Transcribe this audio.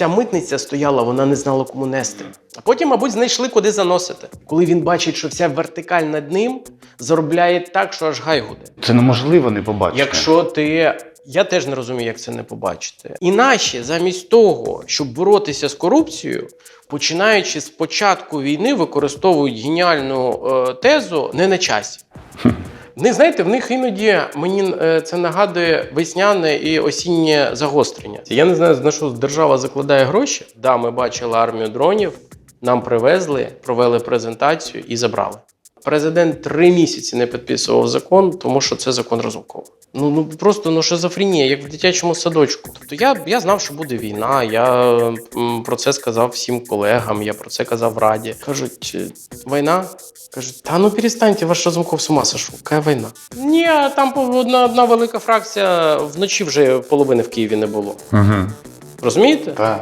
Ця митниця стояла, вона не знала, кому нести. А потім, мабуть, знайшли, куди заносити. Коли він бачить, що вся вертикаль над ним заробляє так, що аж гай гуде. Це неможливо не побачити. Якщо ти. Я теж не розумію, як це не побачити. І наші, замість того, щоб боротися з корупцією, починаючи з початку війни, використовують геніальну е, тезу не на часі. В них, знаєте, в них іноді мені е, це нагадує весняне і осіннє загострення. Я не знаю, на що держава закладає гроші. Да, ми бачили армію дронів, нам привезли, провели презентацію і забрали. Президент три місяці не підписував закон, тому що це закон Разумкова. Ну, ну просто ну шизофренія, як в дитячому садочку. Тобто я, я знав, що буде війна. Я про це сказав всім колегам, я про це казав в Раді. Кажуть, «Е, війна? Кажуть, та ну перестаньте, ваш Разумков з ума сошов. Яка війна? Ні, там одна, одна велика фракція вночі вже половини в Києві не було. Угу. Розумієте? Так.